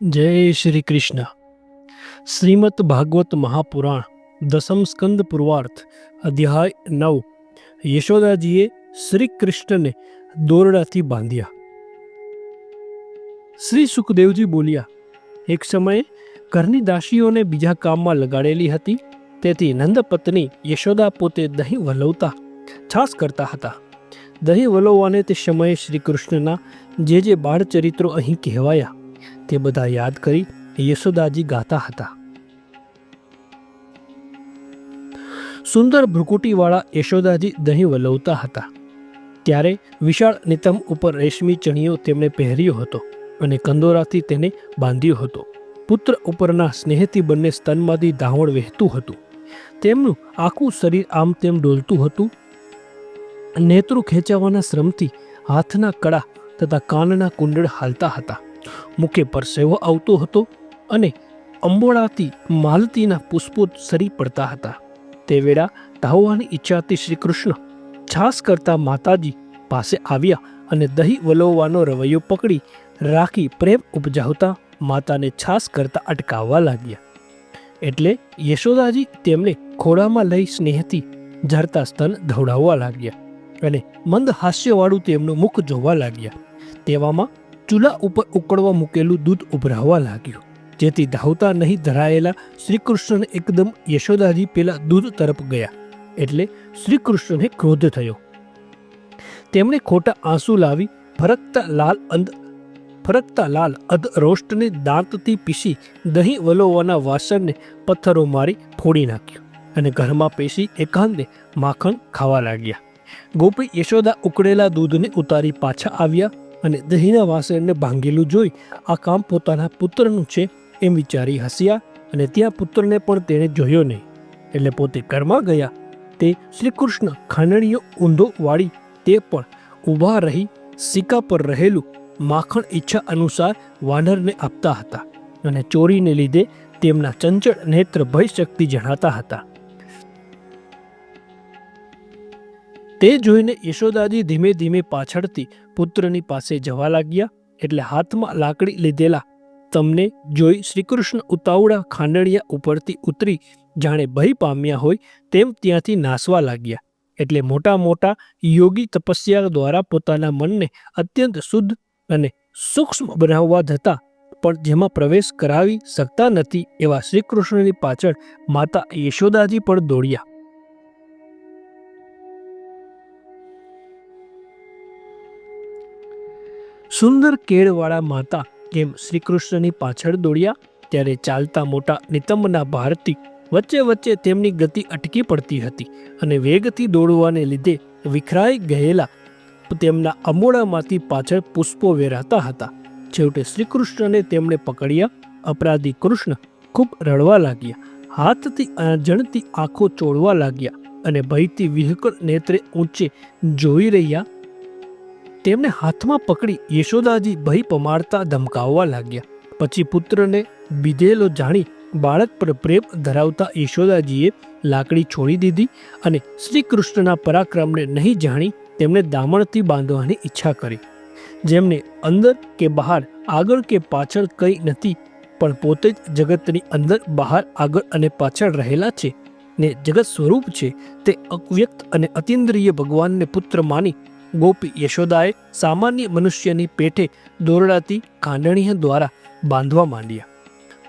જય શ્રી કૃષ્ણ. શ્રીમદ ભાગવત મહાપુરાણ, દસમ સ્કંદ પૂર્વાર્થ અધ્યાય નવ. યશોદાજીએ શ્રી કૃષ્ણને દોરડાથી બાંધ્યા. શ્રી સુખદેવજી બોલ્યા, એક સમયે ઘરની દાસીઓને બીજા કામમાં લગાડેલી હતી, તેથી નંદપત્ની યશોદા પોતે દહીં વલવતા છાસ કરતા હતા. દહીં વલવવાને તે સમયે શ્રી કૃષ્ણના જે જે બાળચરિત્રો અહીં કહેવાયા. તે બધા યાદ કરી યશોદાજી ગાતા હતા. સુંદર ભ્રુકુટીવાળા યશોદાજી દહીં વલવતા હતા. ત્યારે વિશાળ નિતમ ઉપર રેશમી ચણિયો તેમણે પહેર્યો હતો અને કંદોરાથી તેને બાંધ્યો હતો. પુત્ર ઉપરના સ્નેહથી બંને સ્તનમાંથી ધાવણ વહેતું હતું. તેમનું આખું શરીર આમ તેમ ડોલતું હતું. નેત્રો ખેંચાવાના શ્રમથી હાથના કડા તથા કાનના કુંડળ હાલતા હતા. મુખે પરસેવો આવતો હતો અને અંબોળાથી માલતીના પુષ્પો સરી પડતા હતા. તે વેળા ધાવવાની ઈચ્છાથી શ્રી કૃષ્ણ છાસ કરતા માતાજી પાસે આવ્યા અને દહીં વલોવવાનો રવૈયો પકડી રાખી પ્રેમ ઉપજાવતા માતાને છાસ કરતા અટકાવવા લાગ્યા. એટલે યશોદાજી તેમને ખોળામાં લઈ સ્નેહથી ઝરતા સ્તન ધવડાવવા લાગ્યા અને મંદ હાસ્યવાળું તેમનું મુખ જોવા લાગ્યા. તેવામાં ચૂલા ઉપર ઉકળવા મૂકેલું દૂધ ઉભરાવા લાગ્યું. જેથી ધાવતા નહીં ધરાયેલા શ્રીકૃષ્ણ એકદમ યશોદાજી પેલા દૂધ તરફ ગયા. એટલે શ્રીકૃષ્ણને ક્રોધ થયો. તેમણે ખોટા આંસુ લાવી, ફરકતા લાલ અંધ, ફરકતા લાલ અધ રોષ્ટને દાંતથી પીસી દહીં વલોવાના વાસણને પથ્થરો મારી ફોડી નાખ્યું અને ઘરમાં પેશી એકાંતે માખણ ખાવા લાગ્યા. ગોપી યશોદા ઉકળેલા દૂધને ઉતારી પાછા આવ્યા. અને દહીંના વાસણને ભાંગેલું જોઈ આ કામ પોતાના પુત્રનું છે એમ વિચારી હસ્યા અને ત્યાં પુત્રને પણ તેણે જોયો નહીં. એટલે પોતે ઘરમાં ગયા. તે શ્રીકૃષ્ણ ખાંડણીઓ ઊંધો વાળી તે પણ ઊભા રહી સિક્કા પર રહેલું માખણ ઈચ્છા અનુસાર વાનરને આપતા હતા અને ચોરીને લીધે તેમના ચંચળ નેત્ર ભય શક્તિ જણાતા હતા. તે જોઈને યશોદાજી ધીમે ધીમે પાછળથી પુત્રની પાસે જવા લાગ્યા એટલે હાથમાં લાકડી લીધેલા તમને જોઈ શ્રીકૃષ્ણ ઉતાવળા ખાંડણિયા ઉપરથી ઉતરી જાણે ભય પામ્યા હોય તેમ ત્યાંથી નાસવા લાગ્યા એટલે મોટા મોટા યોગી તપસ્યા દ્વારા પોતાના મનને અત્યંત શુદ્ધ અને સૂક્ષ્મ બનાવવા જતા પણ જેમાં પ્રવેશ કરાવી શકતા નથી એવા શ્રીકૃષ્ણની પાછળ માતા યશોદાજી પણ દોડ્યા. સુંદર કેળવાળા માતા જેમ શ્રીકૃષ્ણની પાછળ દોડ્યા, ત્યારે ચાલતા મોટા નિતંબના ભારતી વચ્ચે વચ્ચે તેમની ગતિ અટકી પડતી હતી અને વેગથી દોડવાને લીધે વિખરાઈ ગયેલા તેમના અમોડામાંથી પાછળ પુષ્પો વેરાતા હતા. છેવટે શ્રીકૃષ્ણને તેમણે પકડ્યા. અપરાધી કૃષ્ણ ખૂબ રડવા લાગ્યા, હાથથી અજણતી આંખો ચોળવા લાગ્યા અને ભયથી વિહકળ નેત્રે ઊંચે જોઈ રહ્યા તેમને હાથમાં પકડી યશોદાજી ભય પમાડતા ધમકાવવા લાગ્યા. પછી પુત્રને બીધેલો જાણી બાળક પર પ્રેમ ધરાવતા યશોદાજીએ લાકડી છોડી દીધી અને શ્રી કૃષ્ણના પરાક્રમને નહીં જાણી તેમણે દામણથી બાંધવાની ઈચ્છા કરી. જેમને અંદર કે બહાર, આગળ કે પાછળ કંઈ નથી, પણ પોતે જ જગતની અંદર બહાર, આગળ અને પાછળ રહેલા છે ને જગત સ્વરૂપ છે તે અવ્યક્ત અને અતિન્દ્રિય ભગવાનને પુત્ર માની ગોપી યશોદાએ સામાન્ય મનુષ્યની પેઠે દોરડાથી કાંડણીય દ્વારા બાંધવા માંડ્યા.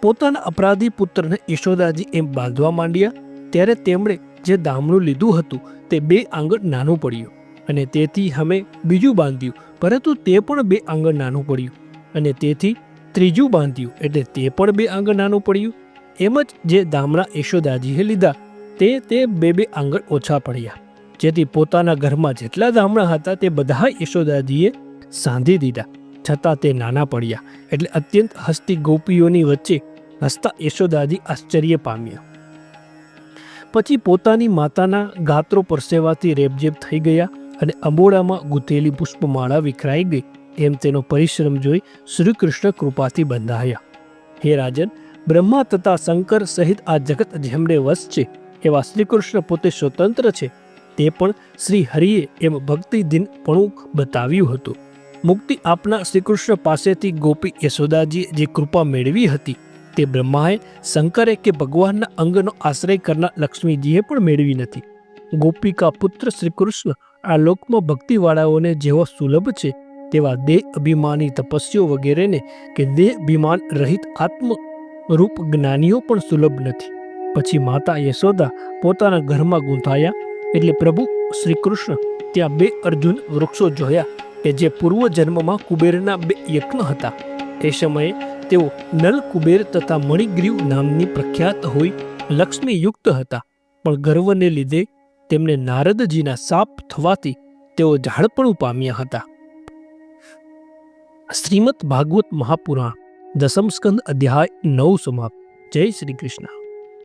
પોતાના અપરાધી પુત્રને યશોદાજી એમ બાંધવા માંડ્યા, ત્યારે તેમણે જે દામણું લીધું હતું તે બે આંગળ નાનું પડ્યું અને તેથી અમે બીજું બાંધ્યું, પરંતુ તે પણ બે આંગળ નાનું પડ્યું અને તેથી ત્રીજું બાંધ્યું, એટલે તે પણ બે આંગળ નાનું પડ્યું. એમ જ જે દામણા યશોદાજીએ લીધા, તે તે બે બે આંગળ ઓછા પડ્યા. જેથી પોતાના ઘરમાં જેટલા દામણા હતા તે બધા યશોદાજીએ સાંધી દીધા, છતાં તે નાના પડ્યા. એટલે અત્યંત હસતી ગોપીઓની વચ્ચે હસતા યશોદાજી આશ્ચર્ય પામ્યા. પછી પોતાની માતાના ગાત્રો પરસેવાથી રેબજેબ થઈ ગયા અને અંબોડામાં ગૂંથેલી પુષ્પમાળા વિખરાઈ ગઈ. એમ તેનો પરિશ્રમ જોઈ શ્રી કૃષ્ણ કૃપાથી બંધાયા. હે રાજન, બ્રહ્મા તથા શંકર સહિત આ જગત જેમણે વશ છે, એવા શ્રીકૃષ્ણ પોતે સ્વતંત્ર છે. તે પણ શ્રી હરિએ એમ ભક્તિ દિન પણું બતાવ્યું હતું. મુક્તિ આપનાર શ્રીકૃષ્ણ પાસેથી ગોપી યશોદાજીએ જે કૃપા મેળવી હતી, તે બ્રહ્માએ શંકરે કે ભગવાનના અંગનો આશ્રય કરનાર લક્ષ્મીજીએ પણ મેળવી નથી. ગોપિકા પુત્ર શ્રીકૃષ્ણ આ લોકમાં ભક્તિવાળાઓને જેવો સુલભ છે, તેવા દેહ અભિમાની તપસ્યો વગેરેને કે દેહ અભિમાન રહિત આત્મ રૂપ જ્ઞાનીઓ પણ સુલભ નથી. પછી માતા યશોદા પોતાના ઘરમાં ગૂંથાયા એટલે પ્રભુ શ્રી કૃષ્ણ ત્યાં બે અર્જુન વૃક્ષો જોયા કે જે પૂર્વ જન્મમાં કુબેરના બે યજ્ઞ હતા. એ સમયે તેઓ નલ કુબેર તથા મણિગ્રીવ નામની પ્રખ્યાત હોય લક્ષ્મીયુક્ત હતા. પણ ગર્વને લીધે તેમને નારદજીના સાપ થવાથી તેઓ ઝાડપણું પામ્યા હતા. શ્રીમદ ભાગવત મહાપુરાણ દસમ સ્કંદ અધ્યાય નવ સમાપ્ત. જય શ્રી કૃષ્ણ.